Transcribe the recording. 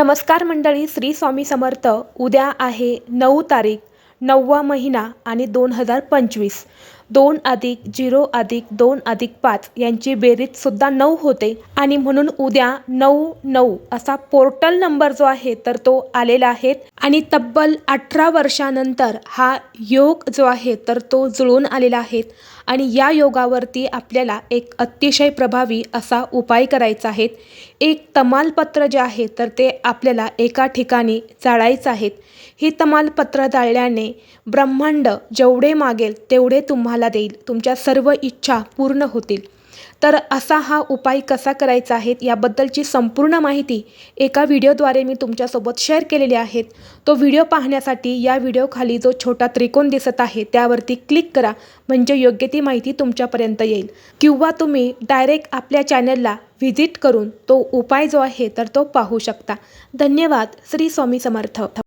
नमस्कार मंडळी श्री स्वामी समर्थ. उद्या आहे नऊ तारीख नववा महिना आणि दोन हजार पंचवीस. दोन अधिक झिरो अधिक दोन अधिक पाच यांची बेरीजसुद्धा नऊ होते. आणि म्हणून उद्या नऊ नऊ असा पोर्टल नंबर जो आहे तर तो आलेला आहे. आणि तब्बल अठरा वर्षानंतर हा योग जो आहे तर तो जुळून आलेला आहे. आणि या योगावरती आपल्याला एक अतिशय प्रभावी असा उपाय करायचा आहे. एक तमालपत्र जे आहे तर ते आपल्याला एका ठिकाणी जाळायचं आहे. ही तमालपत्र जाळल्याने ब्रह्मांड जेवढे मागेल तेवढे तुम्हाला देईल. तुमच्या सर्व इच्छा पूर्ण होतील. तर असा हा उपाय कसा करायचा आहे याबद्दलची संपूर्ण माहिती एका व्हिडिओद्वारे मी तुमच्यासोबत शेअर केलेली आहे. तो व्हिडिओ पाहण्यासाठी या व्हिडिओखाली जो छोटा त्रिकोण दिसत आहे त्यावरती क्लिक करा. म्हणजे योग्य ती माहिती तुमच्यापर्यंत येईल. किंवा तुम्ही डायरेक्ट आपल्या चॅनलला व्हिजिट करून तो उपाय जो आहे तर तो पाहू शकता. धन्यवाद. श्री स्वामी समर्थ.